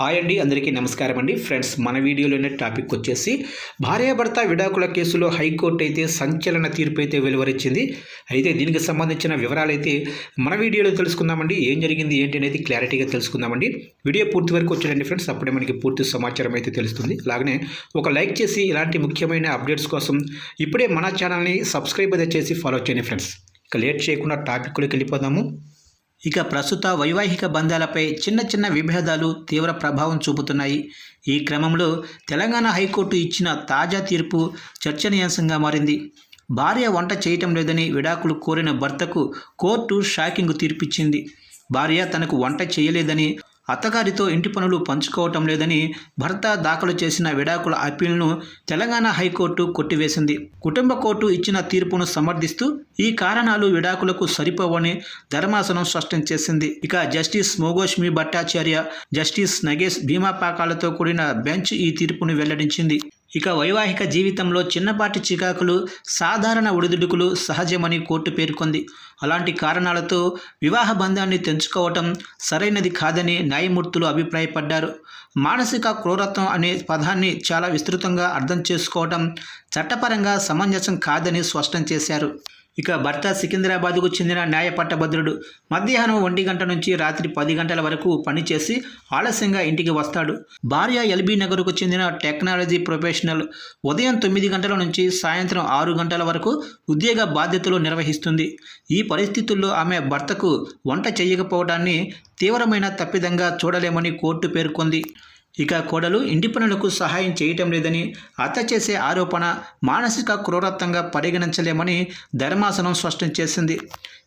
Hi అండి అందరికీ నమస్కారం అండి. ఫ్రెండ్స్ మన వీడియోలోనే టాపిక్ వచ్చేసి భార్యాభర్త విడాకుల కేసులో హైకోర్టు అయితే సంచలన తీర్పు అయితే వెలువరించింది. అయితే దీనికి సంబంధించిన వివరాలు అయితే మన వీడియోలో తెలుసుకుందామండి. ఏం జరిగింది ఏంటి అనేది క్లారిటీగా తెలుసుకుందామండి. వీడియో పూర్తి వరకు వచ్చాడండి ఫ్రెండ్స్ అప్పుడే మనకి పూర్తి సమాచారం అయితే తెలుస్తుంది. అలాగనే ఒక లైక్ చేసి ఇలాంటి ముఖ్యమైన అప్డేట్స్ కోసం ఇప్పుడే మన ఛానల్ని సబ్స్క్రైబ్ అయితే చేసి ఫాలో చేయండి ఫ్రెండ్స్. ఇక లేట్ చేయకుండా టాపిక్లోకి వెళ్ళిపోదాము. ఇక ప్రస్తుత వైవాహిక బంధాలపై చిన్న చిన్న విభేదాలు తీవ్ర ప్రభావం చూపుతున్నాయి. ఈ క్రమంలో తెలంగాణ హైకోర్టు ఇచ్చిన తాజా తీర్పు చర్చనీయాంశంగా మారింది. భార్య వంట చేయటం లేదని విడాకులు కోరిన భర్తకు కోర్టు షాకింగ్ తీర్పిచ్చింది. భార్య తనకు వంట చేయలేదని అత్తగారితో ఇంటి పనులు పంచుకోవటం లేదని భర్త దాఖలు చేసిన విడాకుల అప్పీల్ను తెలంగాణ హైకోర్టు కొట్టివేసింది. కుటుంబ కోర్టు ఇచ్చిన తీర్పును సమర్థిస్తూ ఈ కారణాలు విడాకులకు సరిపోవని ధర్మాసనం స్పష్టం చేసింది. ఇక జస్టిస్ మోగోష్మి భట్టాచార్య జస్టిస్ నగేష్ భీమాపాకాలతో కూడిన బెంచ్ ఈ తీర్పును వెల్లడించింది. ఇక వైవాహిక జీవితంలో చిన్నపాటి చికాకులు సాధారణ ఒడిదుడుకులు సహజమని కోర్టు పేర్కొంది. అలాంటి కారణాలతో వివాహ బంధాన్ని తెంచుకోవటం సరైనది కాదని న్యాయమూర్తులు అభిప్రాయపడ్డారు. మానసిక క్రూరత్వం అనే పదాన్ని చాలా విస్తృతంగా అర్థం చేసుకోవటం చట్టపరంగా సమంజసం కాదని స్పష్టం చేశారు. ఇక భర్త సికింద్రాబాద్కు చెందిన న్యాయ పట్టభద్రుడు మధ్యాహ్నం ఒంటి గంట నుంచి రాత్రి పది గంటల వరకు పనిచేసి ఆలస్యంగా ఇంటికి వస్తాడు. భార్య ఎల్బీ నగర్కు చెందిన టెక్నాలజీ ప్రొఫెషనల్. ఉదయం తొమ్మిది గంటల నుంచి సాయంత్రం ఆరు గంటల వరకు ఉద్యోగ బాధ్యతలు నిర్వహిస్తుంది. ఈ పరిస్థితుల్లో ఆమె భర్తకు వంట చేయకపోవడాన్ని తీవ్రమైన తప్పిదంగా చూడలేమని కోర్టు పేర్కొంది. ఇక కోడలు ఇంటి పనులకు సహాయం చేయటం లేదని అత్త చేసే ఆరోపణ మానసిక క్రూరత్వంగా పరిగణించలేమని ధర్మాసనం స్పష్టం చేసింది.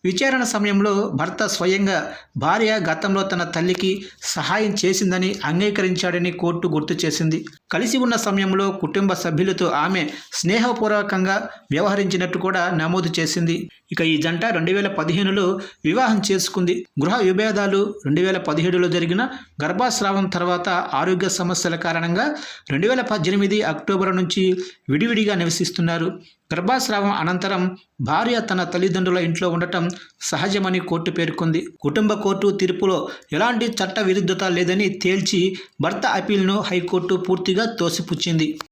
విచారణ సమయంలో భర్త స్వయంగా భార్య గతంలో తన తల్లికి సహాయం చేసిందని అంగీకరించాడని కోర్టు గుర్తు చేసింది. కలిసి ఉన్న సమయంలో కుటుంబ సభ్యులతో ఆమె స్నేహపూర్వకంగా వ్యవహరించినట్టు కూడా నమోదు చేసింది. ఇక ఈ జంట రెండు వేల పదిహేనులో వివాహం చేసుకుంది. గృహ విభేదాలు రెండు వేల పదిహేడులో జరిగిన గర్భాస్రావం తర్వాత ఆరోగ్య సమస్యల కారణంగా రెండు వేల పద్దెనిమిది అక్టోబర్ నుంచి విడివిడిగా నివసిస్తున్నారు. గర్భాస్రావం అనంతరం భార్య తన తల్లిదండ్రుల ఇంట్లో ఉండటం సహజమని కోర్టు పేర్కొంది. కుటుంబ కోర్టు తీర్పులో ఎలాంటి చట్ట విరుద్ధత లేదని తేల్చి భర్త అపీల్ను హైకోర్టు పూర్తిగా తోసిపుచ్చింది.